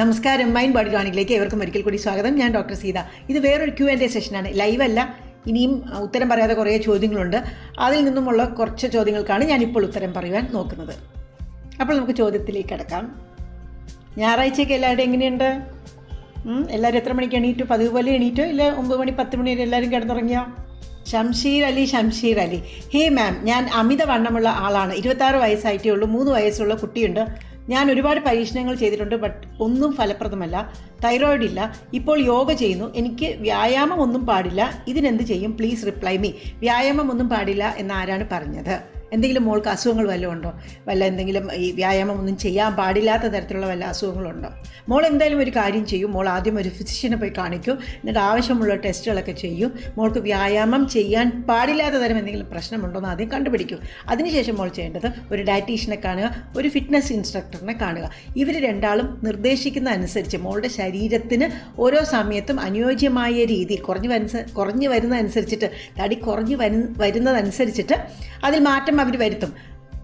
നമസ്കാരം mind body ടോണിക്കിലേക്ക് ഏവർക്കും ഒരിക്കൽ കൂടി സ്വാഗതം. ഞാൻ ഡോക്ടർ സീത. ഇത് വേറൊരു ക്യൂ ആൻഡ് എ സെഷനാണ് അല്ല. ഇനിയും ഉത്തരം പറയാതെ കുറേ ചോദ്യങ്ങളുണ്ട്. അതിൽ നിന്നുമുള്ള കുറച്ച് ചോദ്യങ്ങൾക്കാണ് ഞാനിപ്പോൾ ഉത്തരം പറയുവാൻ നോക്കുന്നത്. അപ്പോൾ നമുക്ക് ചോദ്യത്തിലേക്ക് കിടക്കാം. ഞായറാഴ്ചയ്ക്ക് എല്ലാവരും എങ്ങനെയുണ്ട്? എല്ലാവരും എത്ര മണിക്ക് എണീറ്റു? പതിവ് പോലെ എണീറ്റോ? ഇല്ല ഒമ്പത് മണി പത്ത് മണി വരെ എല്ലാവരും കിടന്നുറങ്ങിയോ? ഷംഷീർ അലി ഷംഷീർ അലി. ഹേ മാം ഞാൻ അമിത വണ്ണമുള്ള ആളാണ്. ഇരുപത്താറ് വയസ്സായിട്ടേ ഉള്ളൂ. മൂന്ന് വയസ്സുള്ള കുട്ടിയുണ്ട്. ഞാൻ ഒരുപാട് പരീക്ഷണങ്ങൾ ചെയ്തിട്ടുണ്ട് ബട്ട് ഒന്നും ഫലപ്രദമല്ല. തൈറോയിഡ് ഇല്ല. ഇപ്പോൾ യോഗ ചെയ്യുന്നു. എനിക്ക് വ്യായാമം ഒന്നും പാടില്ല. ഇതിനെന്ത് ചെയ്യും? പ്ലീസ് റിപ്ലൈ മീ വ്യായാമം ഒന്നും പാടില്ല എന്ന് ആരാണ് പറഞ്ഞത്? എന്തെങ്കിലും മോൾക്ക് അസുഖങ്ങൾ വല്ലതും ഉണ്ടോ? വല്ല എന്തെങ്കിലും ഈ വ്യായാമം ഒന്നും ചെയ്യാൻ പാടില്ലാത്ത തരത്തിലുള്ള വല്ല അസുഖങ്ങളുണ്ടോ മോൾ എന്തായാലും ഒരു കാര്യം ചെയ്യും. മോൾ ആദ്യം ഒരു ഫിസിഷ്യനെ പോയി കാണിക്കും. എന്നിട്ട് ആവശ്യമുള്ള ടെസ്റ്റുകളൊക്കെ ചെയ്യും. മോൾക്ക് വ്യായാമം ചെയ്യാൻ പാടില്ലാത്ത തരം എന്തെങ്കിലും പ്രശ്നമുണ്ടോ എന്ന് ആദ്യം കണ്ടുപിടിക്കും. അതിനുശേഷം മോൾ ചെയ്യേണ്ടത് ഒരു ഡയറ്റീഷ്യനെ കാണുക ഒരു ഫിറ്റ്നസ് ഇൻസ്ട്രക്ടറിനെ കാണുക. ഇവർ രണ്ടാളും നിർദ്ദേശിക്കുന്ന അനുസരിച്ച് മോളുടെ ശരീരത്തിന് ഓരോ സമയത്തും അനുയോജ്യമായ രീതി കുറഞ്ഞു വരുന്ന കുറഞ്ഞു വരുന്ന അനുസരിച്ചിട്ട് തടി കുറഞ്ഞു വരു വരുന്നതനുസരിച്ചിട്ട് അതിൽ മാറ്റം അവർ വരുത്തും.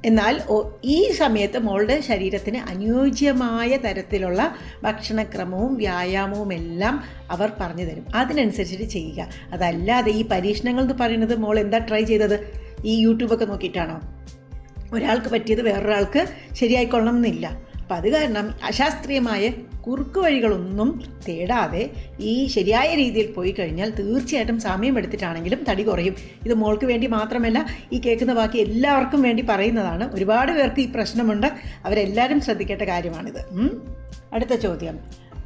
എന്നാൽ ഈ സമയത്ത് മോളുടെ ശരീരത്തിന് അനുയോജ്യമായ തരത്തിലുള്ള ഭക്ഷണക്രമവും വ്യായാമവും എല്ലാം അവർ പറഞ്ഞു തരും. അതിനനുസരിച്ചിട്ട് ചെയ്യുക. അതല്ലാതെ ഈ പരീക്ഷണങ്ങൾ എന്ന് പറയുന്നത് മോൾ എന്താ ട്രൈ ചെയ്തത്? ഈ യൂട്യൂബൊക്കെ നോക്കിയിട്ടാണോ? ഒരാൾക്ക് പറ്റിയത് വേറൊരാൾക്ക് ശരിയായിക്കൊള്ളണം എന്നില്ല. അപ്പം അത് കാരണം അശാസ്ത്രീയമായ കുറുക്കു വഴികളൊന്നും തേടാതെ ഈ ശരിയായ രീതിയിൽ പോയി കഴിഞ്ഞാൽ തീർച്ചയായിട്ടും സമയം എടുത്തിട്ടാണെങ്കിലും തടി കുറയും. ഇത് മോൾക്ക് വേണ്ടി മാത്രമല്ല ഈ കേൾക്കുന്ന ബാക്കി എല്ലാവർക്കും വേണ്ടി പറയുന്നതാണ്. ഒരുപാട് പേർക്ക് ഈ പ്രശ്നമുണ്ട്. അവരെല്ലാവരും ശ്രദ്ധിക്കേണ്ട കാര്യമാണിത്. അടുത്ത ചോദ്യം.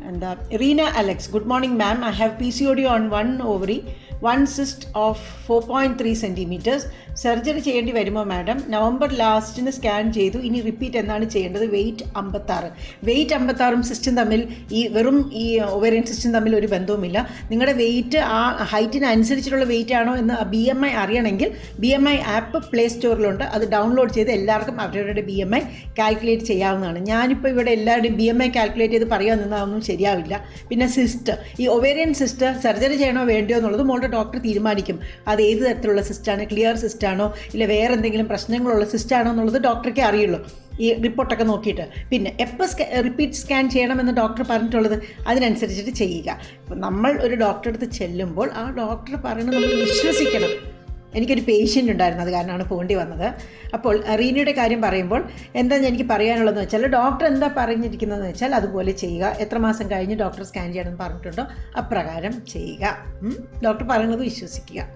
എന്താ? Reena Alex. Good morning ma'am. I have P C O D on one ovary. One cyst of four point three centimeters surgery ചെയ്യേണ്ടി വരുമോ മാഡം നവംബർ ലാസ്റ്റിന് സ്കാൻ ചെയ്തു. ഇനി റിപ്പീറ്റ് എന്നാണ് ചെയ്യേണ്ടത്. വെയിറ്റ് അമ്പത്താറ്. വെയിറ്റ് അമ്പത്താറും സിസ്റ്റും തമ്മിൽ ഈ വെറും ഈ ഒവേറിയൻ സിസ്റ്റും തമ്മിൽ ഒരു ബന്ധവുമില്ല. നിങ്ങളുടെ വെയിറ്റ് ആ ഹൈറ്റിന് അനുസരിച്ചിട്ടുള്ള വെയിറ്റ് ആണോ എന്ന് ബി എം ഐ അറിയണമെങ്കിൽ B M I app play സ്റ്റോറിലുണ്ട് അത് ഡൗൺലോഡ് ചെയ്ത് എല്ലാവർക്കും അവരവരുടെ ബി എം ഐ കാൽക്കുലേറ്റ് ചെയ്യാവുന്നതാണ്. ഞാനിപ്പോൾ ഇവിടെ എല്ലാവരുടെയും ബി എം ഐ കാൽക്കുലേറ്റ് ചെയ്ത് പറയാൻ ശരിയാവില്ല. പിന്നെ സിസ്റ്റ് ഈ ഒവേറിയൻ സിസ്റ്റ് സർജറി ചെയ്യണോ വേണ്ടിയോ എന്നുള്ളത് മോളുടെ ഡോക്ടർ തീരുമാനിക്കും. അത് ഏത് തരത്തിലുള്ള സിസ്റ്റാണ്? ക്ലിയർ സിസ്റ്റാണോ? ഇല്ല വേറെ എന്തെങ്കിലും പ്രശ്നങ്ങളുള്ള സിസ്റ്റാണോ എന്നുള്ളത് ഡോക്ടർക്കേ അറിയുള്ളൂ. ഈ റിപ്പോർട്ടൊക്കെ നോക്കിയിട്ട്. പിന്നെ എപ്പോൾ സ്കാ റിപ്പീറ്റ് സ്കാൻ ചെയ്യണമെന്ന് ഡോക്ടർ പറഞ്ഞിട്ടുള്ളത് അതിനനുസരിച്ചിട്ട് ചെയ്യുക. നമ്മൾ ഒരു ഡോക്ടറെ അടുത്ത് ചെല്ലുമ്പോൾ ആ ഡോക്ടർ പറയുന്നത് നമ്മൾ വിശ്വസിക്കണം. എനിക്കൊരു പേഷ്യന്റ് ഉണ്ടായിരുന്നു അത് കാരണമാണ് പോകേണ്ടി വന്നത്. അപ്പോൾ റീനയുടെ കാര്യം പറയുമ്പോൾ എന്താ എനിക്ക് പറയാനുള്ളതെന്ന് വെച്ചാൽ ഡോക്ടർ എന്താ പറഞ്ഞിരിക്കുന്നതെന്ന് വെച്ചാൽ അതുപോലെ ചെയ്യുക. എത്ര മാസം കഴിഞ്ഞ് ഡോക്ടർ സ്കാൻ ചെയ്യണമെന്ന് പറഞ്ഞിട്ടുണ്ടോ അപ്രകാരം ചെയ്യുക. ഡോക്ടർ പറയുന്നത് വിശ്വസിക്കുക.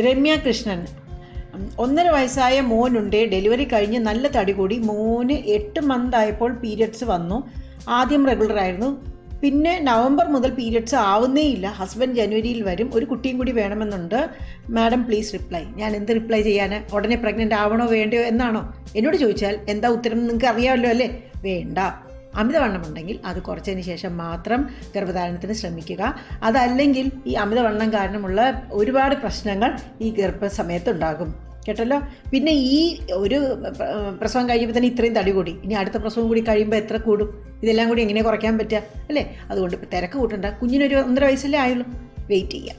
രമ്യ കൃഷ്ണൻ ഒന്നര വയസ്സായ മോനുണ്ട്. ഡെലിവറി കഴിഞ്ഞ് നല്ല തടി കൂടി. മോന് എട്ട് മന്ത് ആയപ്പോൾ പീരിയഡ്സ് വന്നു. ആദ്യം റെഗുലർ ആയിരുന്നു. പിന്നെ നവംബർ മുതൽ പീരിയഡ്സ് ആവുന്നേ ഇല്ല ഹസ്ബൻഡ് ജനുവരിയിൽ വരും. ഒരു കുട്ടിയും കൂടി വേണമെന്നുണ്ട്. Madam please reply. ഞാൻ എന്ത് റിപ്ലൈ ചെയ്യാൻ ഉടനെ പ്രഗ്നന്റ് ആവണോ വേണ്ടയോ എന്നാണോ? എന്നോട് ചോദിച്ചാൽ എന്താ ഉത്തരം നിങ്ങൾക്ക് അറിയാമല്ലോ അല്ലേ? വേണ്ട. അമിതവണ്ണമുണ്ടെങ്കിൽ അത് കുറച്ചതിന് ശേഷം മാത്രം ഗർഭധാരണത്തിന് ശ്രമിക്കുക. അതല്ലെങ്കിൽ ഈ അമിതവണ്ണം കാരണമുള്ള ഒരുപാട് പ്രശ്നങ്ങൾ ഈ ഗർഭസമയത്തുണ്ടാകും. കേട്ടല്ലോ? പിന്നെ ഈ ഒരു പ്രസവം കഴിയുമ്പോൾ തന്നെ ഇത്രയും തടി കൂടി. ഇനി അടുത്ത പ്രസവം കൂടി കഴിയുമ്പോൾ എത്ര കൂടും? ഇതെല്ലാം കൂടി എങ്ങനെ കുറയ്ക്കാൻ പറ്റുക? അല്ലേ? അതുകൊണ്ട് തിരക്ക് കൂട്ടണ്ട. കുഞ്ഞിനൊരു ഒന്നര വയസ്സല്ലേ ആയുള്ളൂ. വെയിറ്റ് ചെയ്യാം.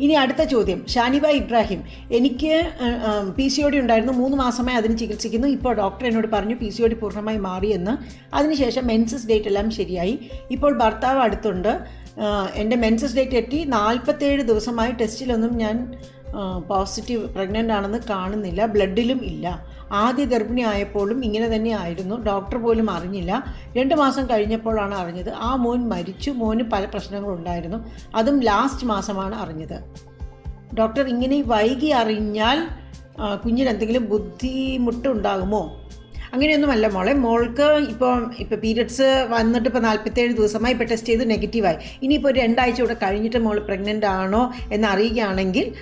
ഇനി അടുത്ത ചോദ്യം. ഷാനിബ ഇബ്രാഹിം എനിക്ക് പി സി ഒ ഡി ഉണ്ടായിരുന്നു. മൂന്ന് മാസമായി അതിന് ചികിത്സിക്കുന്നു. ഇപ്പോൾ ഡോക്ടർ എന്നോട് പറഞ്ഞു പി സി ഒ ഡി പൂർണമായി മാറിയെന്ന് അതിനുശേഷം മെൻസസ് ഡേറ്റ് എല്ലാം ശരിയായി. ഇപ്പോൾ ഭർത്താവ് അടുത്തുണ്ട്. എന്റെ മെൻസസ് ഡേറ്റ് എത്തി. നാൽപ്പത്തേഴ് ദിവസമായി ടെസ്റ്റിലൊന്നും ഞാൻ പോസിറ്റീവ് പ്രഗ്നന്റ് ആണെന്ന് കാണുന്നില്ല ബ്ലഡിലും ഇല്ല. ആദ്യ ഗർഭിണി ആയപ്പോഴും ഇങ്ങനെ തന്നെ ആയിരുന്നു. ഡോക്ടർ പോലും അറിഞ്ഞില്ല. രണ്ട് മാസം കഴിഞ്ഞപ്പോഴാണ് അറിഞ്ഞത്. ആ മോൻ മരിച്ചു. മോന് പല പ്രശ്നങ്ങളുണ്ടായിരുന്നു അതും ലാസ്റ്റ് മാസമാണ് അറിഞ്ഞത്. ഡോക്ടർ ഇങ്ങനെ വൈകി അറിഞ്ഞാൽ കുഞ്ഞിന് എന്തെങ്കിലും ബുദ്ധിമുട്ട് ഉണ്ടാകുമോ അങ്ങനെയൊന്നുമല്ല മോളെ. മോൾക്ക് ഇപ്പോൾ ഇപ്പോൾ പീരിയഡ്സ് വന്നിട്ട് ഇപ്പോൾ നാൽപ്പത്തേഴ് ദിവസമായി. ഇപ്പോൾ ടെസ്റ്റ് ചെയ്ത് നെഗറ്റീവായി ഇനിയിപ്പോൾ ഒരു രണ്ടാഴ്ച കൂടെ കഴിഞ്ഞിട്ട് മോൾ പ്രഗ്നന്റ് ആണോ എന്ന് അറിയുകയാണെങ്കിൽ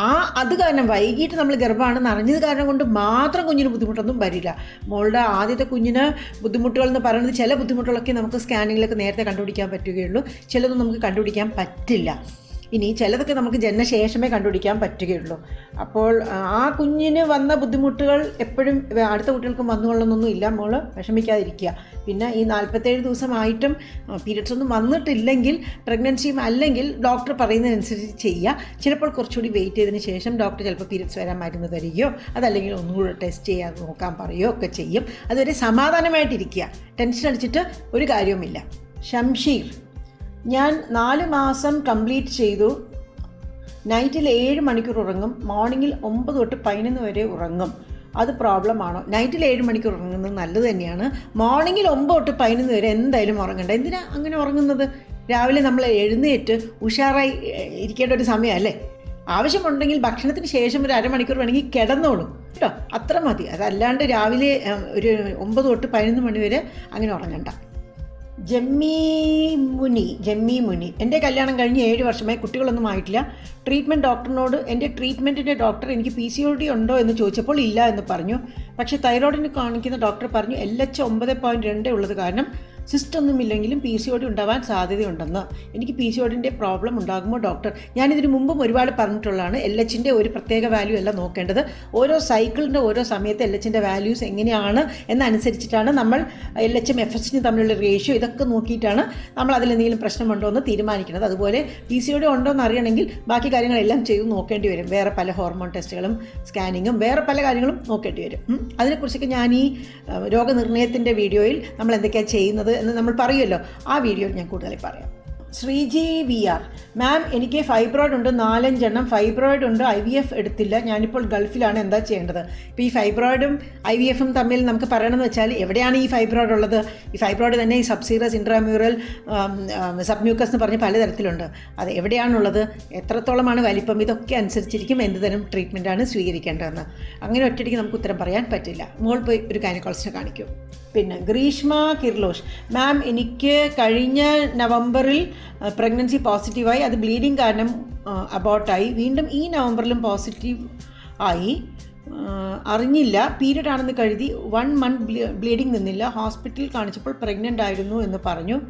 ആ അത് കാരണം വൈകിട്ട് നമ്മൾ ഗർഭമാണെന്ന് അറിഞ്ഞത് കാരണം കൊണ്ട് മാത്രം കുഞ്ഞിന് ബുദ്ധിമുട്ടൊന്നും വരില്ല. മോളുടെ ആദ്യത്തെ കുഞ്ഞിന് ബുദ്ധിമുട്ടുകൾ എന്ന് പറയുന്നത് ചില ബുദ്ധിമുട്ടുകളൊക്കെ നമുക്ക് സ്കാനിങ്ങിലൊക്കെ നേരത്തെ കണ്ടുപിടിക്കാൻ പറ്റുകയുള്ളൂ. ചിലതൊന്നും നമുക്ക് കണ്ടുപിടിക്കാൻ പറ്റില്ല. ഇനി ചിലതൊക്കെ നമുക്ക് ജനനശേഷമേ കണ്ടുപിടിക്കാൻ പറ്റുകയുള്ളൂ. അപ്പോൾ ആ കുഞ്ഞിന് വന്ന ബുദ്ധിമുട്ടുകൾ എപ്പോഴും അടുത്ത കുട്ടികൾക്കും വന്നുകൊള്ളണമെന്നൊന്നും ഇല്ല. മോൾ വിഷമിക്കാതിരിക്കുക. പിന്നെ ഈ നാൽപ്പത്തേഴ് ദിവസമായിട്ടും പീരിയഡ്സ് ഒന്നും വന്നിട്ടില്ലെങ്കിൽ പ്രഗ്നൻസിയും അല്ലെങ്കിൽ ഡോക്ടർ പറയുന്നതനുസരിച്ച് ചെയ്യുക. ചിലപ്പോൾ കുറച്ചുകൂടി വെയിറ്റ് ചെയ്തതിന് ശേഷം ഡോക്ടർ ചിലപ്പോൾ പീരിയഡ്സ് വരാൻ മരുന്ന് തരികയോ അതല്ലെങ്കിൽ ഒന്നുകൂടെ ടെസ്റ്റ് ചെയ്യാൻ നോക്കാൻ പറയുകയോ ഒക്കെ ചെയ്യും. അതുവരെ സമാധാനമായിട്ടിരിക്കുക. ടെൻഷൻ അടിച്ചിട്ട് ഒരു കാര്യവുമില്ല. ഷംഷീർ. ഞാൻ നാല് മാസം കംപ്ലീറ്റ് ചെയ്തു. നൈറ്റിൽ ഏഴ് മണിക്കൂർ ഉറങ്ങും. മോർണിംഗിൽ ഒമ്പത് തൊട്ട് പതിനൊന്ന് വരെ ഉറങ്ങും. അത് പ്രോബ്ലമാണോ? നൈറ്റിൽ ഏഴ് മണിക്കൂർ ഉറങ്ങുന്നത് നല്ലത് തന്നെയാണ്. മോർണിംഗിൽ ഒമ്പത് തൊട്ട് പതിനൊന്ന് വരെ എന്തായാലും ഉറങ്ങണ്ട. എന്തിനാ അങ്ങനെ ഉറങ്ങുന്നത്? രാവിലെ നമ്മൾ എഴുന്നേറ്റ് ഉഷാറായി ഇരിക്കേണ്ട ഒരു സമയമല്ലേ ആവശ്യമുണ്ടെങ്കിൽ ഭക്ഷണത്തിന് ശേഷം ഒരു അരമണിക്കൂർ വേണമെങ്കിൽ കിടന്നോളൂ. കേട്ടോ? അത്ര മതി. അതല്ലാണ്ട് രാവിലെ ഒരു ഒമ്പത് തൊട്ട് പതിനൊന്ന് മണി വരെ അങ്ങനെ ഉറങ്ങണ്ട. ജമ്മി മുനി ജമ്മി മുനി എന്റെ കല്യാണം കഴിഞ്ഞ് ഏഴ് വർഷമായി കുട്ടികളൊന്നും ആയിട്ടില്ല. ട്രീറ്റ്മെന്റ് ഡോക്ടറിനോട് എന്റെ ട്രീറ്റ്മെന്റിന്റെ ഡോക്ടർ എനിക്ക് പി സി ഒ ഡി ഉണ്ടോ എന്ന് ചോദിച്ചപ്പോൾ ഇല്ല എന്ന് പറഞ്ഞു. പക്ഷേ തൈറോയിഡിന് കാണിക്കുന്ന ഡോക്ടർ പറഞ്ഞു എൽ എച്ച് ഒമ്പത് പോയിന്റ് രണ്ട് ഉള്ളത് കാരണം സിസ്റ്റ് ഒന്നുമില്ലെങ്കിലും പി സി ഒ ഡി ഉണ്ടാവാൻ സാധ്യതയുണ്ടെന്ന്. എനിക്ക് പി സി ഒ ഡിന്റെ പ്രോബ്ലം ഉണ്ടാകുമോ ഡോക്ടർ? ഞാനിതിന് മുമ്പും ഒരുപാട് പറഞ്ഞിട്ടുള്ളതാണ്. എൽ എച്ചിന്റെ ഒരു പ്രത്യേക വാല്യൂ അല്ല നോക്കേണ്ടത്. ഓരോ സൈക്കിളിന്റെ ഓരോ സമയത്ത് എൽ എച്ചിന്റെ വാല്യൂസ് എങ്ങനെയാണ് എന്നനുസരിച്ചിട്ടാണ് നമ്മൾ എൽ എച്ചും എഫ് എച്ചിനും തമ്മിലുള്ള റേഷ്യോ ഇതൊക്കെ നോക്കിയിട്ടാണ് നമ്മൾ അതിലെന്തെങ്കിലും പ്രശ്നമുണ്ടോ എന്ന് തീരുമാനിക്കുന്നത്. അതുപോലെ പി സി ഒ ഡി ഉണ്ടോ എന്ന് അറിയണമെങ്കിൽ ബാക്കി കാര്യങ്ങളെല്ലാം ചെയ്ത് നോക്കേണ്ടി വരും. വേറെ പല ഹോർമോൺ ടെസ്റ്റുകളും സ്കാനിങ്ങും വേറെ പല കാര്യങ്ങളും നോക്കേണ്ടി വരും. അതിനെക്കുറിച്ചൊക്കെ ഞാൻ ഈ രോഗനിർണയത്തിന്റെ വീഡിയോയിൽ നമ്മൾ എന്തൊക്കെയാണ് ചെയ്യുന്നത് എന്ന് നമ്മൾ പറയുമല്ലോ. ആ വീഡിയോയിൽ ഞാൻ കൂടുതലായി പറയാം. ശ്രീജി വി ആർ മാം എനിക്ക് ഫൈബ്രോയിഡ് ഉണ്ട്. നാലഞ്ചെണ്ണം. ഫൈബ്രോയിഡ് ഉണ്ട്. ഐ വി എഫ് എടുത്തില്ല. ഞാനിപ്പോൾ ഗൾഫിലാണ്. എന്താ ചെയ്യേണ്ടത്? ഇപ്പോൾ ഈ ഫൈബ്രോയിഡും ഐ വി എഫും തമ്മിൽ നമുക്ക് പറയണമെന്ന് വെച്ചാൽ എവിടെയാണ് ഈ ഫൈബ്രോയിഡ് ഉള്ളത്? ഈ ഫൈബ്രോയിഡ് തന്നെ ഈ സബ്സീറസ് ഇൻട്രാമ്യൂറൽ സബ്മ്യൂക്കസ് എന്ന് പറഞ്ഞ് പലതരത്തിലുണ്ട്. അത് എവിടെയാണുള്ളത്? എത്രത്തോളമാണ് വലിപ്പം? ഇതൊക്കെ അനുസരിച്ചിരിക്കും എന്ത് തരം ട്രീറ്റ്മെന്റാണ് സ്വീകരിക്കേണ്ടതെന്ന്. അങ്ങനെ ഒറ്റയ്ക്ക് നമുക്ക് ഉത്തരം പറയാൻ പറ്റില്ല. മോൾ പോയി ഒരു ഗൈനക്കോളജിനെ കാണിക്കും. പിന്നെ ഗ്രീഷ്മ കിർലോഷ്. മാം എനിക്ക് കഴിഞ്ഞ നവംബറിൽ പ്രഗ്നൻസി പോസിറ്റീവായി അത് ബ്ലീഡിങ് കാരണം അബോട്ടായി വീണ്ടും ഈ നവംബറിലും പോസിറ്റീവ് ആയി. അറിഞ്ഞില്ല പീരീഡ് ആണെന്ന് കരുതി വൺ മന്ത് ബ്ലീഡിങ് നിന്നില്ല. ഹോസ്പിറ്റലിൽ കാണിച്ചപ്പോൾ പ്രഗ്നന്റ് ആയിരുന്നു എന്ന് പറഞ്ഞു.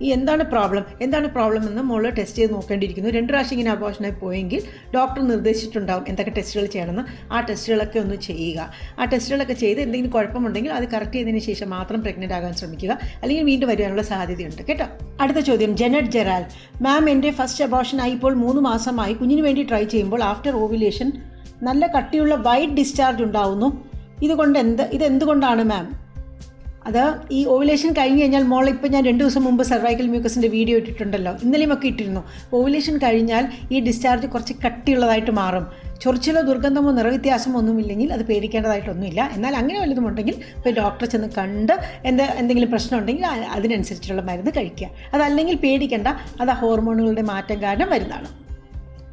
ഈ എന്താണ് പ്രോബ്ലം എന്താണ് പ്രോബ്ലം എന്ന് മോൾ ടെസ്റ്റ് ചെയ്ത് നോക്കേണ്ടിയിരിക്കുന്നു. രണ്ട് പ്രാവശ്യം ഇങ്ങനെ അബോഷനായി പോയെങ്കിൽ ഡോക്ടർ നിർദ്ദേശിച്ചിട്ടുണ്ടാവും എന്തൊക്കെ ടെസ്റ്റുകൾ ചെയ്യണമെന്ന്. ആ ടെസ്റ്റുകളൊക്കെ ഒന്ന് ചെയ്യുക. ആ ടെസ്റ്റുകളൊക്കെ ചെയ്ത് എന്തെങ്കിലും കുഴപ്പമുണ്ടെങ്കിൽ അത് കറക്റ്റ് ചെയ്തതിന് ശേഷം മാത്രം പ്രഗ്നന്റ് ആകാൻ ശ്രമിക്കുക. അല്ലെങ്കിൽ വീണ്ടും വരാനുള്ള സാധ്യതയുണ്ട്. കേട്ടോ? അടുത്ത ചോദ്യം. ജനറ്റ് ജെറാൽ. മാം എന്റെ ഫസ്റ്റ് അബോഷൻ ആയി ഇപ്പോൾ മൂന്ന് മാസമായി. കുഞ്ഞിന് വേണ്ടി ട്രൈ ചെയ്യുമ്പോൾ ആഫ്റ്റർ ഓവുലേഷൻ നല്ല കട്ടിയുള്ള വൈറ്റ് ഡിസ്ചാർജ് ഉണ്ടാവുന്നു. ഇതുകൊണ്ട് എന്ത് ഇത് എന്തുകൊണ്ടാണ് മാം അത് ഈ ഓവുലേഷൻ കഴിഞ്ഞ് കഴിഞ്ഞാൽ മോളെ ഇപ്പോൾ ഞാൻ രണ്ട് ദിവസം മുമ്പ് സർവൈക്കൽ മ്യൂക്കസിന്റെ വീഡിയോ ഇട്ടിട്ടുണ്ടല്ലോ. ഇന്നലെയും ഒക്കെ ഇട്ടിരുന്നു. ഓവുലേഷൻ കഴിഞ്ഞാൽ ഈ ഡിസ്ചാർജ് കുറച്ച് കട്ടിയുള്ളതായിട്ട് മാറും. ചൊറിച്ചിലോ ദുർഗന്ധമോ നിറവ്യത്യാസമോ ഒന്നുമില്ലെങ്കിൽ അത് പേടിക്കേണ്ടതായിട്ടൊന്നുമില്ല. എന്നാൽ അങ്ങനെ വല്ലതും ഉണ്ടെങ്കിൽ ഇപ്പോൾ ഡോക്ടറെ ചെന്ന് കണ്ട് എന്താ എന്തെങ്കിലും പ്രശ്നം ഉണ്ടെങ്കിൽ അതിനനുസരിച്ചുള്ള മരുന്ന് കഴിക്കുക. അതല്ലെങ്കിൽ പേടിക്കേണ്ട. അത് ആ ഹോർമോണുകളുടെ മാറ്റം കാരണം വരുന്നതാണ്.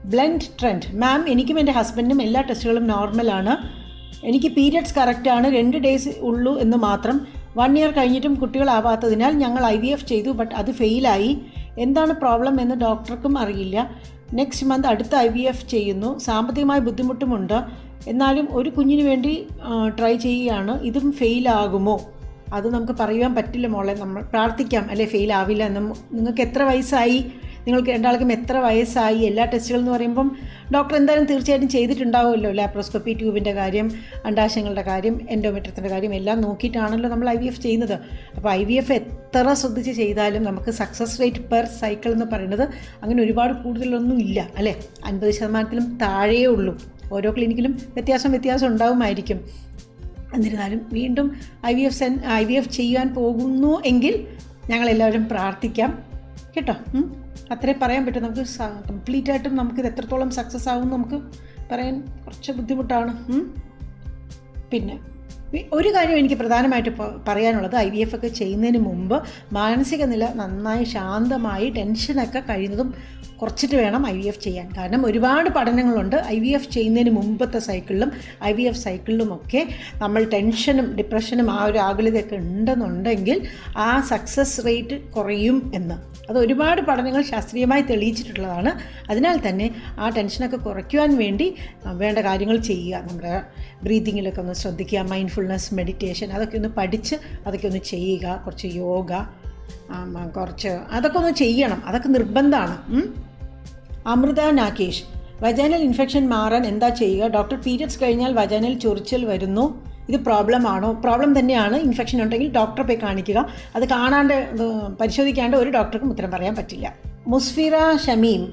Blend trend. മാം എനിക്കും എന്റെ ഹസ്ബൻഡിനും എല്ലാ ടെസ്റ്റുകളും നോർമലാണ് എനിക്ക് പീരിയഡ്സ് കറക്റ്റാണ് രണ്ട് ഡേയ്സ് ഉള്ളൂ എന്ന് മാത്രം വൺ ഇയർ കഴിഞ്ഞിട്ടും കുട്ടികളാവാത്തതിനാൽ ഞങ്ങൾ ഐ വി എഫ് ചെയ്തു ബട്ട് അത് ഫെയിലായി. എന്താണ് പ്രോബ്ലം എന്ന് ഡോക്ടർക്കും അറിയില്ല. നെക്സ്റ്റ് മന്ത് അടുത്ത ഐ വി എഫ് ചെയ്യുന്നു. സാമ്പത്തികമായ ബുദ്ധിമുട്ടുമുണ്ട്. എന്നാലും ഒരു കുഞ്ഞിന് വേണ്ടി ട്രൈ ചെയ്യുകയാണ്. ഇതും ഫെയിലാകുമോ? അത് നമുക്ക് പറയുവാൻ പറ്റില്ല മോളെ. നമ്മൾ പ്രാർത്ഥിക്കാം. അല്ലെ ഫെയിലാവില്ല എന്ന്. നിങ്ങൾക്ക് എത്ര വയസ്സായി? നിങ്ങൾക്ക് രണ്ടാൾക്കും എത്ര വയസ്സായി? എല്ലാ ടെസ്റ്റുകൾ എന്ന് പറയുമ്പം ഡോക്ടർ എന്തായാലും തീർച്ചയായിട്ടും ചെയ്തിട്ടുണ്ടാവുമല്ലോ ലാപ്രോസ്കോപ്പി ട്യൂബിന്റെ കാര്യം അണ്ടാശയങ്ങളുടെ കാര്യം എൻഡോമെട്രത്തിന്റെ കാര്യം എല്ലാം നോക്കിയിട്ടാണല്ലോ നമ്മൾ ഐ വി എഫ് ചെയ്യുന്നത്. അപ്പോൾ ഐ വി എഫ് എത്ര ശ്രദ്ധിച്ച് ചെയ്താലും നമുക്ക് സക്സസ് റേറ്റ് പെർ സൈക്കിൾ എന്ന് പറയുന്നത് അങ്ങനെ ഒരുപാട് കൂടുതലൊന്നും ഇല്ല അല്ലേ? അൻപത് ശതമാനത്തിലും താഴെയേ ഉള്ളൂ. ഓരോ ക്ലിനിക്കിലും വ്യത്യാസം വ്യത്യാസം ഉണ്ടാവുമായിരിക്കും. എന്നിരുന്നാലും വീണ്ടും ഐ വി എഫ് സെൻ ഐ വി എഫ് ചെയ്യാൻ പോകുന്നു എങ്കിൽ ഞങ്ങളെല്ലാവരും പ്രാർത്ഥിക്കാം. കേട്ടോ? അത്രേ പറയാൻ പറ്റും. നമുക്ക് കംപ്ലീറ്റ് ആയിട്ടും നമുക്കിത് എത്രത്തോളം സക്സസ് ആവും നമുക്ക് പറയാൻ കുറച്ച് ബുദ്ധിമുട്ടാണ്. പിന്നെ ഒരു കാര്യം എനിക്ക് പ്രധാനമായിട്ട് പറയാനുള്ളത് ഐ വി എഫ് ഒക്കെ ചെയ്യുന്നതിന് മുമ്പ് മാനസിക നില നന്നായി ശാന്തമായി ടെൻഷനൊക്കെ കഴിയുന്നതും കുറച്ചിട്ട് വേണം ഐ വി എഫ് ചെയ്യാൻ. കാരണം ഒരുപാട് പഠനങ്ങളുണ്ട്. ഐ വി എഫ് ചെയ്യുന്നതിന് മുമ്പത്തെ സൈക്കിളിലും ഐ വി എഫ് സൈക്കിളിലുമൊക്കെ നമ്മൾ ടെൻഷനും ഡിപ്രഷനും ആ ഒരു ആകുലതയൊക്കെ ഉണ്ടെന്നുണ്ടെങ്കിൽ ആ സക്സസ് റേറ്റ് കുറയും എന്ന്. അത് ഒരുപാട് പഠനങ്ങൾ ശാസ്ത്രീയമായി തെളിയിച്ചിട്ടുള്ളതാണ്. അതിനാൽ തന്നെ ആ ടെൻഷനൊക്കെ കുറയ്ക്കുവാൻ വേണ്ടി വേണ്ട കാര്യങ്ങൾ ചെയ്യുക. നമ്മുടെ ബ്രീതിങ്ങിലൊക്കെ ഒന്ന് ശ്രദ്ധിക്കുക മൈൻഡ്ഫുൾനെസ് മെഡിറ്റേഷൻ അതൊക്കെ ഒന്ന് പഠിച്ച് അതൊക്കെ ഒന്ന് ചെയ്യുക കുറച്ച് യോഗ കുറച്ച് അതൊക്കെ ഒന്ന് ചെയ്യണം. അതൊക്കെ നിർബന്ധമാണ്. അമൃത നാഗേഷ്. വജാനൽ ഇൻഫെക്ഷൻ മാറാൻ എന്താ ചെയ്യുക? ഡോക്ടർ പീരിയഡ്സ് കഴിഞ്ഞാൽ വജാനൽ ചൊറിച്ചൽ വരുന്നു. ഇത് പ്രോബ്ലം ആണോ? പ്രോബ്ലം തന്നെയാണ്. ഇൻഫെക്ഷൻ ഉണ്ടെങ്കിൽ ഡോക്ടറെ പോയി കാണിക്കുക. അത് കാണാണ്ട് പരിശോധിക്കാണ്ട് ഒരു ഡോക്ടർക്കും ഉത്തരം പറയാൻ പറ്റില്ല. മുസ്ഫിറ ഷമീം.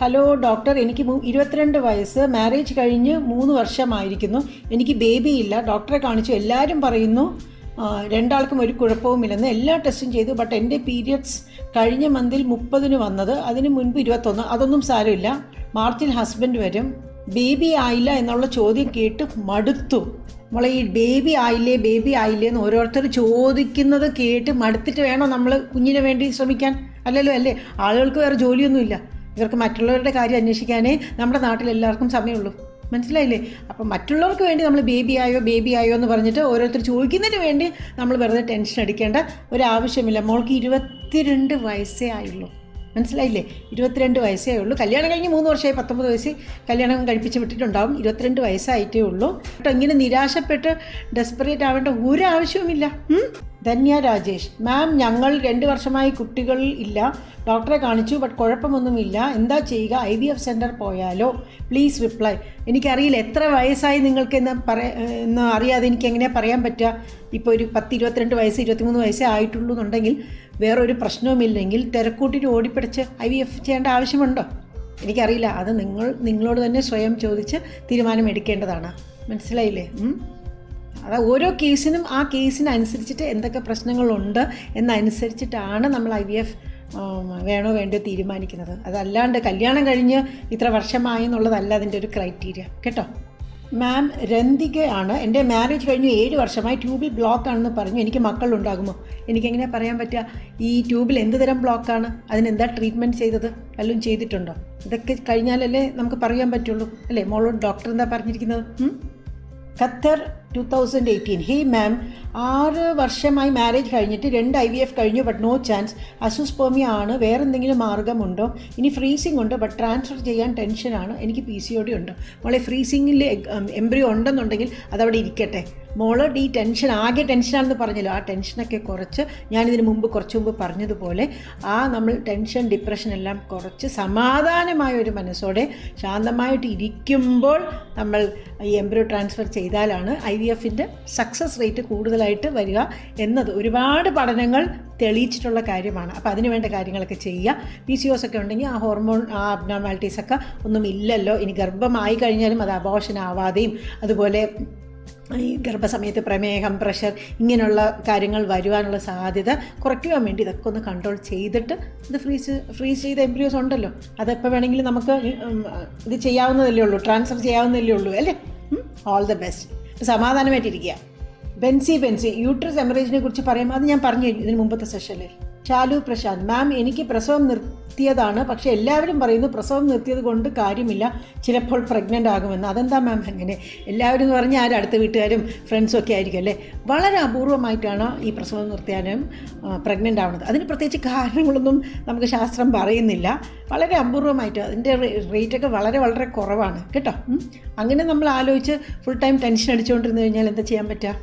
ഹലോ ഡോക്ടർ എനിക്ക് ഇരുപത്തിരണ്ട് വയസ്സ്. മാരേജ് കഴിഞ്ഞ് മൂന്ന് വർഷമായിരിക്കുന്നു. എനിക്ക് ബേബി ഇല്ല. ഡോക്ടറെ കാണിച്ചു. എല്ലാവരും പറയുന്നു രണ്ടാൾക്കും ഒരു കുഴപ്പവുമില്ലെന്ന്. എല്ലാ ടെസ്റ്റും ചെയ്തു. ബട്ട് എന്റെ പീരിയഡ്സ് കഴിഞ്ഞ മന്തിൽ മുപ്പതിന് വന്നത്. അതിന് മുൻപ് ഇരുപത്തൊന്ന്. അതൊന്നും സാരമില്ല. മാർച്ചിൽ ഹസ്ബൻഡ് വരും. ബേബി ആയില്ല എന്നുള്ള ചോദ്യം കേട്ട് മടുത്തു. നമ്മളെ ഈ ബേബി ആയില്ലേ ബേബി ആയില്ലേ എന്ന് ഓരോരുത്തർ ചോദിക്കുന്നത് കേട്ട് മടുത്തിട്ട് വേണോ നമ്മൾ കുഞ്ഞിന് വേണ്ടി ശ്രമിക്കാൻ? അല്ലല്ലോ അല്ലേ? ആളുകൾക്ക് വേറെ ജോലിയൊന്നുമില്ല. ഇവർക്ക് മറ്റുള്ളവരുടെ കാര്യം അന്വേഷിക്കാനേ നമ്മുടെ നാട്ടിൽ എല്ലാവർക്കും സമയമുള്ളൂ. മനസ്സിലായില്ലേ? അപ്പം മറ്റുള്ളവർക്ക് വേണ്ടി നമ്മൾ ബേബി ആയോ ബേബി ആയോ എന്ന് പറഞ്ഞിട്ട് ഓരോരുത്തർ ചോദിക്കുന്നതിന് വേണ്ടി നമ്മൾ വെറുതെ ടെൻഷൻ അടിക്കേണ്ട ഒരാവശ്യമില്ല. മോൾക്ക് ഇരുപത്തിരണ്ട് വയസ്സേ ആയുള്ളൂ. മനസ്സിലായില്ലേ? ഇരുപത്തിരണ്ട് വയസ്സേ ഉള്ളൂ. കല്യാണം കഴിഞ്ഞ് മൂന്ന് വർഷമായി പത്തൊമ്പത് വയസ്സിൽ കല്യാണം കഴിപ്പിച്ച് വിട്ടിട്ടുണ്ടാവും. ഇരുപത്തിരണ്ട് വയസ്സായിട്ടേ ഉള്ളൂ. കേട്ടോ ഇങ്ങനെ നിരാശപ്പെട്ട് ഡെസ്പറേറ്റ് ആവേണ്ട ഒരു ആവശ്യവുമില്ല? ധന്യ രാജേഷ് മാം ഞങ്ങൾ രണ്ട് വർഷമായി കുട്ടികൾ ഇല്ല. ഡോക്ടറെ കാണിച്ചു ബട്ട് കുഴപ്പമൊന്നുമില്ല. എന്താ ചെയ്യുക? ഐ വി എഫ് സെന്റർ പോയാലോ? പ്ലീസ് റിപ്ലൈ എനിക്കറിയില്ല എത്ര വയസ്സായി നിങ്ങൾക്ക് എന്ന് പറ എന്ന് അറിയാതെ എനിക്ക് എങ്ങനെയാണ് പറയാൻ പറ്റുക? ഇപ്പോൾ ഒരു പത്ത് ഇരുപത്തിരണ്ട് വയസ്സ് ഇരുപത്തിമൂന്ന് വയസ്സേ ആയിട്ടുള്ളൂ എന്നുണ്ടെങ്കിൽ വേറൊരു പ്രശ്നവുമില്ലെങ്കിൽ തിരക്കൂട്ടിട്ട് ഓടിപ്പിടിച്ച് ഐ വി എഫ് ചെയ്യേണ്ട ആവശ്യമുണ്ടോ? എനിക്കറിയില്ല. അത് നിങ്ങൾ നിങ്ങളോട് തന്നെ സ്വയം ചോദിച്ച് തീരുമാനം എടുക്കേണ്ടതാണ് മനസ്സിലായില്ലേ അത് ഓരോ കേസിനും ആ കേസിനനുസരിച്ചിട്ട് എന്തൊക്കെ പ്രശ്നങ്ങളുണ്ട് എന്നനുസരിച്ചിട്ടാണ് നമ്മൾ ഐ വി എഫ് വേണോ വേണ്ടോ തീരുമാനിക്കുന്നത്. അതല്ലാണ്ട് കല്യാണം കഴിഞ്ഞ് ഇത്ര വർഷമായി എന്നുള്ളതല്ല അതിന്റെ ഒരു ക്രൈറ്റീരിയ. കേട്ടോ? മാം രന്തികയാണ് എന്റെ മാരേജ് കഴിഞ്ഞ് ഏഴ് വർഷമായി. ട്യൂബിൽ ബ്ലോക്ക് ആണെന്ന് പറഞ്ഞു. എനിക്ക് മക്കളുണ്ടാകുമോ? എനിക്കെങ്ങനെ പറയാൻ പറ്റുക? ഈ ട്യൂബിൽ എന്ത് തരം ബ്ലോക്കാണ് അതിനെന്താ ട്രീറ്റ്മെന്റ് ചെയ്തത്? വല്ലതും ചെയ്തിട്ടുണ്ടോ? ഇതൊക്കെ കഴിഞ്ഞാലല്ലേ നമുക്ക് പറയാൻ പറ്റുള്ളൂ. അല്ലേ? മോളോട് ഡോക്ടർ എന്താ പറഞ്ഞിരിക്കുന്നത്? Qatar two thousand eighteen hey ma'am ആറ് വർഷമായി മാരേജ് കഴിഞ്ഞിട്ട് രണ്ട് ഐ വി എഫ് കഴിഞ്ഞു ബട്ട് നോ ചാൻസ് അസുസ്പോമിയ ആണ്. വേറെ എന്തെങ്കിലും മാർഗമുണ്ടോ? ഇനി ഫ്രീസിംഗ് ഉണ്ട് ബട്ട് ട്രാൻസ്ഫർ ചെയ്യാൻ ടെൻഷനാണ് എനിക്ക് പി സി ഒ ഡി ഉണ്ട്. മോളെ ഫ്രീസിങ്ങിൽ എംബ്രിയോ ഉണ്ടെന്നുണ്ടെങ്കിൽ അതവിടെ ഇരിക്കട്ടെ. മോൾ ഈ ടെൻഷൻ ആകെ ടെൻഷനാണെന്ന് പറഞ്ഞല്ലോ. ആ ടെൻഷനൊക്കെ കുറച്ച് ഞാനിതിന് മുമ്പ് കുറച്ച് മുമ്പ് പറഞ്ഞതുപോലെ ആ നമ്മൾ ടെൻഷൻ ഡിപ്രഷൻ എല്ലാം കുറച്ച് സമാധാനമായ ഒരു മനസ്സോടെ ശാന്തമായിട്ട് ഇരിക്കുമ്പോൾ നമ്മൾ ഈ എംബ്രോ ട്രാൻസ്ഫർ ചെയ്താലാണ് ഐ വി എഫിന്റെ സക്സസ് റേറ്റ് കൂടുതലായിട്ട് വരിക എന്നത്. ഒരുപാട് പഠനങ്ങൾ തെളിയിച്ചിട്ടുള്ള കാര്യമാണ്. അപ്പോൾ അതിന് വേണ്ട കാര്യങ്ങളൊക്കെ ചെയ്യുക. പി സി ഒസ് ഒക്കെ ഉണ്ടെങ്കിൽ ആ ഹോർമോൺ ആ അബ്നോർമാലിറ്റീസ് ഒക്കെ ഒന്നും ഇല്ലല്ലോ. ഇനി ഗർഭമായി കഴിഞ്ഞാലും അത് അബോഷനാവാതെയും അതുപോലെ ഈ ഗർഭസമയത്ത് പ്രമേഹം പ്രഷർ ഇങ്ങനെയുള്ള കാര്യങ്ങൾ വരുവാനുള്ള സാധ്യത കുറയ്ക്കുവാൻ വേണ്ടി ഇതൊക്കെ ഒന്ന് കൺട്രോൾ ചെയ്തിട്ട് ഇത് ഫ്രീസ് ഫ്രീസ് ചെയ്ത എംബ്രിയോസ് ഉണ്ടല്ലോ. അതെപ്പോൾ വേണമെങ്കിലും നമുക്ക് ഇത് ചെയ്യാവുന്നതല്ലേ ഉള്ളൂ ട്രാൻസ്ഫർ ചെയ്യാവുന്നതല്ലേ ഉള്ളൂ അല്ലേ? ഓൾ ദ ബെസ്റ്റ് സമാധാനമായിട്ടിരിക്കുക. ബെൻസി ബെൻസി യൂട്രസ് എമറേജിനെ കുറിച്ച് പറയുമ്പോൾ അത് ഞാൻ പറഞ്ഞു കഴിഞ്ഞു ഇതിന് മുമ്പത്തെ സെഷനിൽ ഷാലു പ്രശാന്ത്. മാം എനിക്ക് പ്രസവം നിർത്തിയതാണ്. പക്ഷെ എല്ലാവരും പറയുന്നു പ്രസവം നിർത്തിയത് കൊണ്ട് കാര്യമില്ല. ചിലപ്പോൾ പ്രഗ്നന്റ് ആകുമെന്ന്. അതെന്താ മാം അങ്ങനെ? എല്ലാവരും എന്ന് പറഞ്ഞാൽ ആരും? അടുത്ത വീട്ടുകാരും ഫ്രണ്ട്സും ഒക്കെ ആയിരിക്കും അല്ലേ? വളരെ അപൂർവമായിട്ടാണ് ഈ പ്രസവം നിർത്തിയാലും പ്രഗ്നന്റ് ആവുന്നത്. അതിന് പ്രത്യേകിച്ച് കാരണങ്ങളൊന്നും നമുക്ക് ശാസ്ത്രം പറയുന്നില്ല. വളരെ അപൂർവമായിട്ട്. അതിന്റെ റേറ്റൊക്കെ വളരെ വളരെ കുറവാണ്. കേട്ടോ? അങ്ങനെ നമ്മൾ ആലോചിച്ച് ഫുൾ ടൈം ടെൻഷൻ അടിച്ചുകൊണ്ടിരുന്നു കഴിഞ്ഞാൽ എന്താ ചെയ്യാൻ പറ്റുക?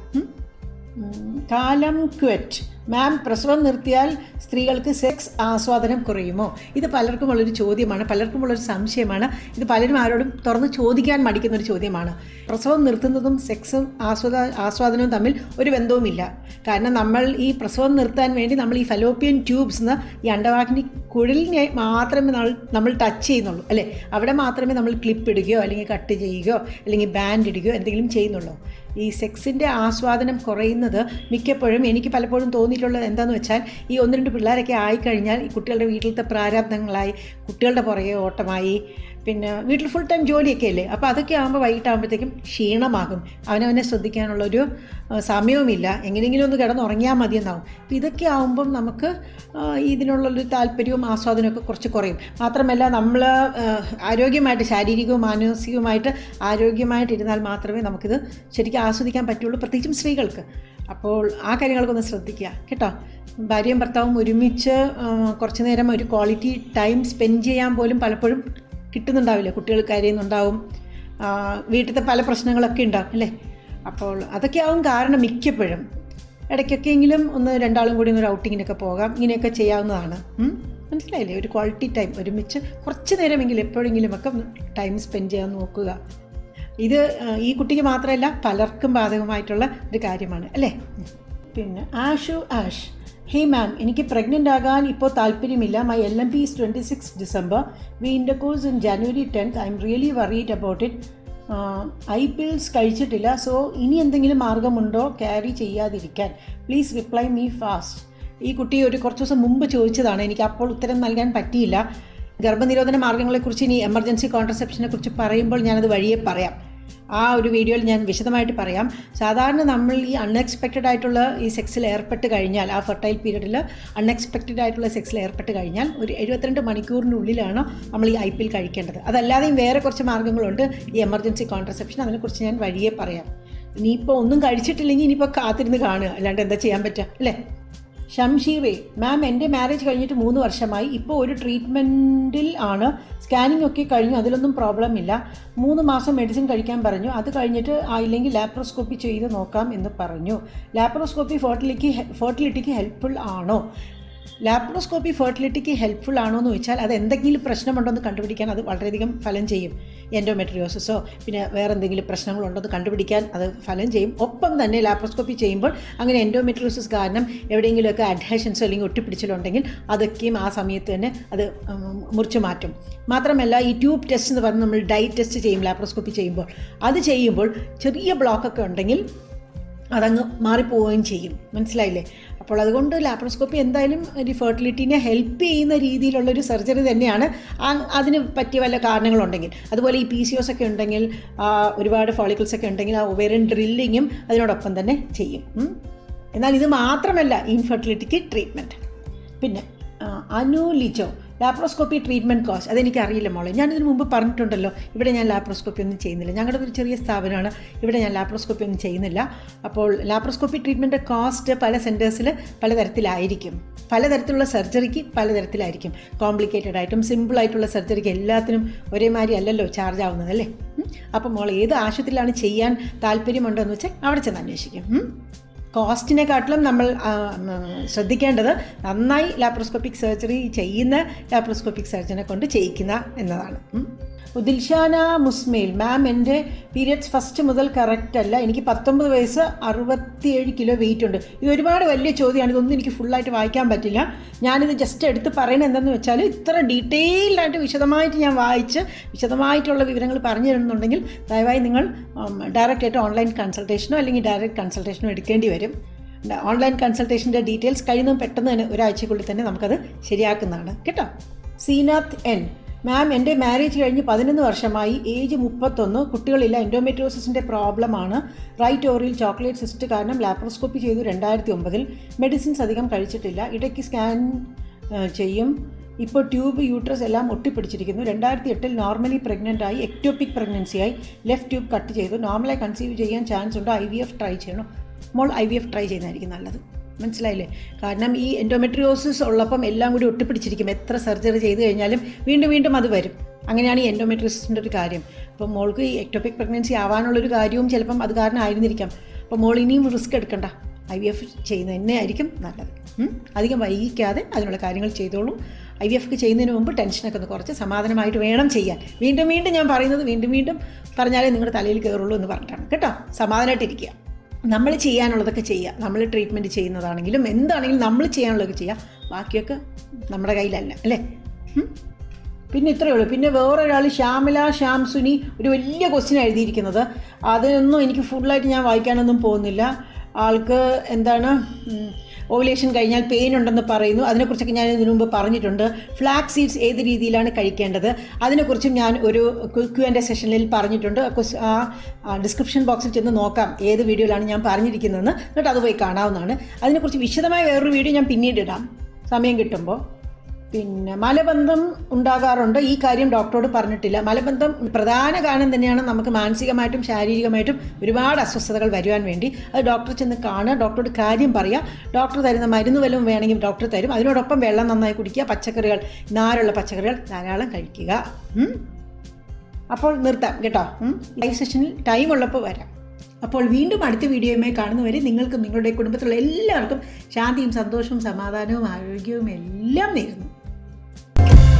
കാലം ക്വറ്റ്. മാം പ്രസവം നിർത്തിയാൽ സ്ത്രീകൾക്ക് സെക്സ് ആസ്വാദനം കുറയുമോ? ഇത് പലർക്കുമുള്ളൊരു ചോദ്യമാണ് പലർക്കുമുള്ളൊരു സംശയമാണ്. ഇത് പലരും ആരോടും തുറന്ന് ചോദിക്കാൻ മടിക്കുന്ന ഒരു ചോദ്യമാണ്. പ്രസവം നിർത്തുന്നതും സെക്സും ആസ്വാദ ആസ്വാദനവും തമ്മിൽ ഒരു ബന്ധവുമില്ല. കാരണം നമ്മൾ ഈ പ്രസവം നിർത്താൻ വേണ്ടി നമ്മൾ ഈ ഫലോപ്പിയൻ ട്യൂബ്സ് എന്ന് ഈ അണ്ടവാഗ്നി കുഴലിനെ മാത്രമേ നമ്മൾ ടച്ച് ചെയ്യുന്നുള്ളൂ. അല്ലേ? അവിടെ മാത്രമേ നമ്മൾ ക്ലിപ്പ് ഇടുകയോ അല്ലെങ്കിൽ കട്ട് ചെയ്യുകയോ അല്ലെങ്കിൽ ബാൻഡ് ഇടുകയോ എന്തെങ്കിലും ചെയ്യുന്നുള്ളൂ. ഈ സെക്സിന്റെ ആസ്വാദനം കുറയുന്നത് മിക്കപ്പോഴും എനിക്ക് പലപ്പോഴും തോന്നിയിട്ടുള്ളത് എന്താണെന്ന് വെച്ചാൽ ഈ ഒന്ന് രണ്ട് പിള്ളേരൊക്കെ ആയിക്കഴിഞ്ഞാൽ ഈ കുട്ടികളുടെ വീട്ടിലത്തെ പ്രാരാബ്ദങ്ങളായി കുട്ടികളുടെ പുറകെ ഓട്ടമായി പിന്നെ വീട്ടിൽ ഫുൾ ടൈം ജോലിയൊക്കെ അല്ലേ? അപ്പോൾ അതൊക്കെ ആകുമ്പോൾ വൈകിട്ടാകുമ്പോഴത്തേക്കും ക്ഷീണമാകും. അവനവനെ ശ്രദ്ധിക്കാനുള്ളൊരു സമയവുമില്ല. എങ്ങനെയെങ്കിലും ഒന്ന് കിടന്നുറങ്ങിയാൽ മതിയെന്നാവും. അപ്പോൾ ഇതൊക്കെ ആകുമ്പം നമുക്ക് ഇതിനുള്ളൊരു താല്പര്യവും ആസ്വാദനമൊക്കെ കുറച്ച് കുറയും. മാത്രമല്ല നമ്മൾ ആരോഗ്യമായിട്ട് ശാരീരികവും മാനസികവുമായിട്ട് ആരോഗ്യമായിട്ടിരുന്നാൽ മാത്രമേ നമുക്കിത് ശരിക്കും ആസ്വദിക്കാൻ പറ്റുള്ളൂ. പ്രത്യേകിച്ചും സ്ത്രീകൾക്ക്. അപ്പോൾ ആ കാര്യങ്ങൾക്കൊന്ന് ശ്രദ്ധിക്കുക കേട്ടോ. ഭാര്യയും ഭർത്താവും ഒരുമിച്ച് കുറച്ച് നേരം ഒരു ക്വാളിറ്റി ടൈം സ്പെൻഡ് ചെയ്യാൻ പോലും പലപ്പോഴും കിട്ടുന്നുണ്ടാവില്ല. കുട്ടികൾ കരയുന്നുണ്ടാവും വീട്ടിലത്തെ പല പ്രശ്നങ്ങളൊക്കെ ഉണ്ടാവും അല്ലേ? അപ്പോൾ അതൊക്കെ ആവും കാരണം മിക്കപ്പോഴും. ഇടയ്ക്കൊക്കെയെങ്കിലും ഒന്ന് രണ്ടാളും കൂടി ഒരു ഔട്ടിങ്ങിനൊക്കെ പോകാം. ഇങ്ങനെയൊക്കെ ചെയ്യാവുന്നതാണ്. മനസ്സിലായില്ലേ? ഒരു ക്വാളിറ്റി ടൈം ഒരുമിച്ച് കുറച്ച് നേരമെങ്കിലും എപ്പോഴെങ്കിലും ഒക്കെ ടൈം സ്പെൻഡ് ചെയ്യാൻ നോക്കുക. ഇത് ഈ കുട്ടിക്ക് മാത്രമല്ല പലർക്കും ബാധകമായിട്ടുള്ള ഒരു കാര്യമാണ് അല്ലേ? പിന്നെ ആഷു ആഷ്. ഹേ മാം എനിക്ക് പ്രഗ്നന്റ് ആകാൻ ഇപ്പോൾ താല്പര്യമില്ല. My L M P is twenty six December we intercourse in January tenth I'm really worried about it I pills കഴിച്ചിട്ടില്ല. സോ ഇനി എന്തെങ്കിലും മാർഗമുണ്ടോ? ക്യാരി ചെയ്യാതിരിക്കാൻ. പ്ലീസ് റിപ്ലൈ മീ ഫാസ്റ്റ് ഈ കുട്ടി ഒരു കുറച്ച് ദിവസം മുമ്പ് ചോദിച്ചതാണ്. എനിക്ക് അപ്പോൾ ഉത്തരം നൽകാൻ പറ്റിയില്ല. ഗർഭനിരോധന മാർഗങ്ങളെക്കുറിച്ച് ഇനി എമർജൻസി കോൺട്രസെപ്ഷനെ കുറിച്ച് പറയുമ്പോൾ ഞാനത് വഴിയെ പറയാം. ആ ഒരു വീഡിയോയിൽ ഞാൻ വിശദമായിട്ട് പറയാം. സാധാരണ നമ്മൾ ഈ അൺഎക്സ്പെക്റ്റഡ് ആയിട്ടുള്ള ഈ സെക്സിൽ ഏർപ്പെട്ട് കഴിഞ്ഞാൽ ആ ഫെർട്ടൈൽ പീരീഡിൽ അൺഎക്സ്പെക്റ്റഡ് ആയിട്ടുള്ള സെക്സിൽ ഏർപ്പെട്ട് കഴിഞ്ഞാൽ ഒരു എഴുപത്തിരണ്ട് മണിക്കൂറിനുള്ളിലാണ് നമ്മൾ ഈ ഐ പി എൽ കഴിക്കേണ്ടത്. അതല്ലാതെയും വേറെ കുറച്ച് മാർഗങ്ങളുണ്ട് ഈ എമർജൻസി കോൺട്രസെപ്ഷൻ അതിനെക്കുറിച്ച് ഞാൻ വഴിയെ പറയാം. ഇനിയിപ്പോൾ ഒന്നും കഴിച്ചിട്ടില്ലെങ്കിൽ ഇനിയിപ്പോൾ കാത്തിരുന്ന് കാണുക. അല്ലാണ്ട് എന്താ ചെയ്യാൻ പറ്റുക? അല്ലേ? ഷംഷീറെ മാം എന്റെ മാരേജ് കഴിഞ്ഞിട്ട് മൂന്ന് വർഷമായി. ഇപ്പോൾ ഒരു ട്രീറ്റ്മെന്റിൽ ആണ്. സ്കാനിംഗ് ഒക്കെ കഴിഞ്ഞു അതിലൊന്നും പ്രോബ്ലം ഇല്ല. മൂന്ന് മാസം മെഡിസിൻ കഴിക്കാൻ പറഞ്ഞു. അത് കഴിഞ്ഞിട്ട് ആയില്ലെങ്കിൽ ലാപ്രോസ്കോപ്പി ചെയ്ത് നോക്കാം എന്ന് പറഞ്ഞു. ലാപ്രോസ്കോപ്പി ഫെർട്ടിലിറ്റി ഫെർട്ടിലിറ്റിക്ക് ഹെൽപ്ഫുൾ ആണോ? ലാപ്രോസ്കോപ്പി ഫെർട്ടിലിറ്റിക്ക് ഹെൽപ്ഫുൾ ആണോ എന്ന് വെച്ചാൽ അത് എന്തെങ്കിലും പ്രശ്നമുണ്ടോ എന്ന് കണ്ടുപിടിക്കാൻ അത് വളരെയധികം ഫലം ചെയ്യും. എൻഡോമെട്രിയോസിസോ പിന്നെ വേറെ എന്തെങ്കിലും പ്രശ്നങ്ങളുണ്ടോ എന്ന് കണ്ടുപിടിക്കാൻ അത് ഫലം ചെയ്യും. ഒപ്പം തന്നെ ലാപ്രോസ്കോപ്പി ചെയ്യുമ്പോൾ അങ്ങനെ എൻഡോമെട്രിയോസിസ് കാരണം എവിടെയെങ്കിലുമൊക്കെ അഡ്ഹേഷൻസോ അല്ലെങ്കിൽ ഒട്ടിപ്പിടിച്ചിലുണ്ടെങ്കിൽ അതൊക്കെയും ആ സമയത്ത് തന്നെ അത് മുറിച്ച് മാറ്റും. മാത്രമല്ല ഈ ട്യൂബ് ടെസ്റ്റ് എന്ന് പറഞ്ഞ് നമ്മൾ ഡൈ ടെസ്റ്റ് ചെയ്യും ലാപ്രോസ്കോപ്പി ചെയ്യുമ്പോൾ. അത് ചെയ്യുമ്പോൾ ചെറിയ ബ്ലോക്കൊക്കെ ഉണ്ടെങ്കിൽ അതങ്ങ് മാറിപ്പോവുകയും ചെയ്യും. മനസ്സിലായില്ലേ? അപ്പോൾ അതുകൊണ്ട് ലാപ്രോസ്കോപ്പി എന്തായാലും ഒരു ഫെർട്ടിലിറ്റീനെ ഹെൽപ്പ് ചെയ്യുന്ന രീതിയിലുള്ളൊരു സർജറി തന്നെയാണ്. അതിന് പറ്റിയ വല്ല കാരണങ്ങളുണ്ടെങ്കിൽ. അതുപോലെ ഈ പി സി ഒസ് ഒക്കെ ഉണ്ടെങ്കിൽ ഒരുപാട് ഫോളിക്കിൾസ് ഒക്കെ ഉണ്ടെങ്കിൽ ആ ഒവേറിയൻ ഡ്രില്ലിങ്ങും അതിനോടൊപ്പം തന്നെ ചെയ്യും. എന്നാൽ ഇത് മാത്രമല്ല ഇൻഫെർട്ടിലിറ്റിക്ക് ട്രീറ്റ്മെന്റ് പിന്നെ ആ, Anu Lijo laparoscopy treatment cost അതെനിക്ക് അറിയില്ല മോളെ. ഞാനിതിന് മുമ്പ് പറഞ്ഞിട്ടുണ്ടല്ലോ. ഇവിടെ ഞാൻ ലാപ്രോസ്കോപ്പി ഒന്നും ചെയ്യുന്നില്ല. ഞങ്ങളുടെ ഒരു ചെറിയ സ്ഥാപനമാണ്. ഇവിടെ ഞാൻ ലാപ്രോസ്കോപ്പി ഒന്നും ചെയ്യുന്നില്ല. അപ്പോൾ ലാപ്രോസ്കോപ്പി ട്രീറ്റ്മെന്റ് കോസ്റ്റ് പല സെന്റേഴ്സിൽ പലതരത്തിലായിരിക്കും. പലതരത്തിലുള്ള സർജറിക്ക് പലതരത്തിലായിരിക്കും. കോംപ്ലിക്കേറ്റഡ് ആയിട്ടും സിമ്പിൾ ആയിട്ടുള്ള സർജറിക്ക് എല്ലാത്തിനും ഒരേമാതിരി അല്ലല്ലോ ചാർജ് ആവുന്നത് അല്ലേ. അപ്പോൾ മോൾ ഏത് ആശുപത്രിയിലാണ് ചെയ്യാൻ താല്പര്യമുണ്ടോ എന്ന് വെച്ചാൽ അവിടെ ചെന്ന് അന്വേഷിക്കും. കോസ്റ്റിനെക്കാട്ടിലും നമ്മൾ ശ്രദ്ധിക്കേണ്ടത് നന്നായി ലാപ്രോസ്കോപ്പിക് സർജറി ചെയ്യുന്ന ലാപ്രോസ്കോപ്പിക് സർജനെ കൊണ്ട് ചെയ്യിക്കുന്ന എന്നതാണ്. ദിൽഷാന മുസ്മേൽ. മാം എന്റെ പീരിയഡ്സ് ഫസ്റ്റ് മുതൽ കറക്റ്റ് അല്ല. എനിക്ക് പത്തൊമ്പത് വയസ്സ് അറുപത്തിയേഴ് കിലോ വെയിറ്റ് ഉണ്ട്. ഇത് ഒരുപാട് വലിയ ചോദ്യമാണ്. ഇതൊന്നും എനിക്ക് ഫുള്ളായിട്ട് വായിക്കാൻ പറ്റില്ല. ഞാനിത് ജസ്റ്റ് എടുത്ത് പറയുന്നത് എന്തെന്ന് വെച്ചാൽ ഇത്ര ഡീറ്റെയിൽഡായിട്ട് വിശദമായിട്ട് ഞാൻ വായിച്ച് വിശദമായിട്ടുള്ള വിവരങ്ങൾ പറഞ്ഞു തരുന്നുണ്ടെങ്കിൽ ദയവായി നിങ്ങൾ ഡയറക്റ്റ് ആയിട്ട് ഓൺലൈൻ കൺസൾട്ടേഷനോ അല്ലെങ്കിൽ ഡയറക്റ്റ് കൺസൾട്ടേഷനോ എടുക്കേണ്ടി വരും. ഓൺലൈൻ കൺസൾട്ടേഷന്റെ ഡീറ്റെയിൽസ് കഴിയുന്നതും പെട്ടെന്ന് തന്നെ ഒരാഴ്ചക്കുള്ളിൽ തന്നെ നമുക്കത് ശരിയാക്കുന്നതാണ്. കേട്ടോ? സീനാത്ത് എൻ. മാം എന്റെ മാരേജ് കഴിഞ്ഞ് പതിനൊന്ന് വർഷമായി. ഏജ് മുപ്പത്തൊന്ന്. കുട്ടികളില്ല. എൻഡോമെട്രോസിസിന്റെ പ്രോബ്ലമാണ് റൈറ്റ് ഓറിയിൽ ചോക്ലേറ്റ് സിസ്റ്റ് കാരണം ലാപ്രോസ്കോപ്പി ചെയ്തു രണ്ടായിരത്തി ഒമ്പതിൽ മെഡിസിൻസ് അധികം കഴിച്ചിട്ടില്ല. ഇടയ്ക്ക് സ്കാൻ ചെയ്യും. ഇപ്പോൾ ട്യൂബ് യൂട്രസ് എല്ലാം ഒട്ടിപ്പിടിച്ചിരിക്കുന്നു. രണ്ടായിരത്തി എട്ടിൽ നോർമലി പ്രഗ്നന്റ് ആയി എക്ടോപിക് പ്രഗ്നൻസിയായി ലെഫ്റ്റ് ട്യൂബ് കട്ട് ചെയ്തു. നോർമലായി കൺസീവ് ചെയ്യാൻ ചാൻസ് ഉണ്ട്. ഐ വി എഫ് ട്രൈ ചെയ്യണം. മോൾ ഐ വി എഫ് ട്രൈ ചെയ്യുന്നതായിരിക്കും നല്ലത്. മനസ്സിലായില്ലേ? കാരണം ഈ എൻഡോമെട്രിയോസിസ് ഉള്ളപ്പം എല്ലാം കൂടി ഒട്ടിപ്പിടിച്ചിരിക്കും. എത്ര സർജറി ചെയ്ത് കഴിഞ്ഞാലും വീണ്ടും വീണ്ടും അത് വരും. അങ്ങനെയാണ് ഈ എൻഡോമെട്രിയോസിന്റെ ഒരു കാര്യം. അപ്പം മോൾക്ക് ഈ എക്ടോപിക് പ്രഗ്നൻസി ആവാനുള്ളൊരു കാര്യവും ചിലപ്പം അത് കാരണം ആയിരുന്നിരിക്കാം അപ്പോൾ മോൾ ഇനിയും റിസ്ക് എടുക്കണ്ട. ഐ വി എഫ് ചെയ്യുന്നത് തന്നെ ആയിരിക്കും നല്ലത്. അധികം വൈകിക്കാതെ അതിനുള്ള കാര്യങ്ങൾ ചെയ്തോളൂ. ഐ വി എഫ് ചെയ്യുന്നതിന് മുമ്പ് ടെൻഷനൊക്കെ ഒന്ന് കുറച്ച് സമാധാനമായിട്ട് വേണം ചെയ്യാൻ. വീണ്ടും വീണ്ടും ഞാൻ പറയുന്നത് വീണ്ടും വീണ്ടും പറഞ്ഞാലേ നിങ്ങളുടെ തലയിൽ കയറുള്ളൂ എന്ന് പറഞ്ഞിട്ടാണ്. കേട്ടോ? സമാധാനമായിട്ടിരിക്കുക. നമ്മൾ ചെയ്യാനുള്ളതൊക്കെ ചെയ്യുക. നമ്മൾ ട്രീറ്റ്മെന്റ് ചെയ്യുന്നതാണെങ്കിലും എന്താണെങ്കിലും നമ്മൾ ചെയ്യാനുള്ളതൊക്കെ ചെയ്യുക. ബാക്കിയൊക്കെ നമ്മുടെ കയ്യിലല്ല അല്ലേ? പിന്നെ ഇത്രയേ ഉള്ളൂ. പിന്നെ വേറൊരാൾ ശ്യാമില ശ്യാംസുനി ഒരു വലിയ ക്വസ്റ്റ്യൻ എഴുതിയിരിക്കുന്നത്. അതൊന്നും എനിക്ക് ഫുള്ളായിട്ട് ഞാൻ വായിക്കാനൊന്നും പോകുന്നില്ല. ആൾക്ക് എന്താണ് ഓവുലേഷൻ കഴിഞ്ഞാൽ പെയിൻ ഉണ്ടെന്ന് പറയുന്നു. അതിനെക്കുറിച്ചൊക്കെ ഞാൻ ഇതിനു മുമ്പ് പറഞ്ഞിട്ടുണ്ട്. ഫ്ലാക് സീഡ്സ് ഏത് രീതിയിലാണ് കഴിക്കേണ്ടത്? അതിനെക്കുറിച്ചും ഞാൻ ഒരു ക്യു സെഷനിൽ പറഞ്ഞിട്ടുണ്ട്. ആ ഡിസ്ക്രിപ്ഷൻ ബോക്സിൽ ചെന്ന് നോക്കാം ഏത് വീഡിയോയിലാണ് ഞാൻ പറഞ്ഞിരിക്കുന്നതെന്ന്. എന്നിട്ട് അത് പോയി കാണാവുന്നതാണ്. അതിനെക്കുറിച്ച് വിശദമായ വേറൊരു വീഡിയോ ഞാൻ പിന്നീട് ഇടാം. സമയം കിട്ടുമ്പോൾ പിന്നെ മലബന്ധം ഉണ്ടാകാറുണ്ട്. ഈ കാര്യം ഡോക്ടറോട് പറഞ്ഞിട്ടില്ല. മലബന്ധം പ്രധാന കാരണം തന്നെയാണ് നമുക്ക് മാനസികമായിട്ടും ശാരീരികമായിട്ടും ഒരുപാട് അസ്വസ്ഥതകൾ വരുവാൻ വേണ്ടി. അത് ഡോക്ടർ ചെന്ന് കാണുക ഡോക്ടറോട് കാര്യം പറയുക. ഡോക്ടർ തരുന്ന മരുന്ന് വല്ലതും വേണമെങ്കിൽ ഡോക്ടർ തരും. അതിനോടൊപ്പം വെള്ളം നന്നായി കുടിക്കുക പച്ചക്കറികൾ നാരുള്ള പച്ചക്കറികൾ ധാരാളം കഴിക്കുക. അപ്പോൾ നിർത്താം കേട്ടോ. ലൈവ് സെഷനിൽ ടൈം ഉള്ളപ്പോൾ വരാം. അപ്പോൾ വീണ്ടും അടുത്ത വീഡിയോയുമായി കാണുന്നവരെ നിങ്ങൾക്കും നിങ്ങളുടെ കുടുംബത്തിലുള്ള എല്ലാവർക്കും ശാന്തിയും സന്തോഷവും സമാധാനവും ആരോഗ്യവും എല്ലാം നേരുന്നു. Bye.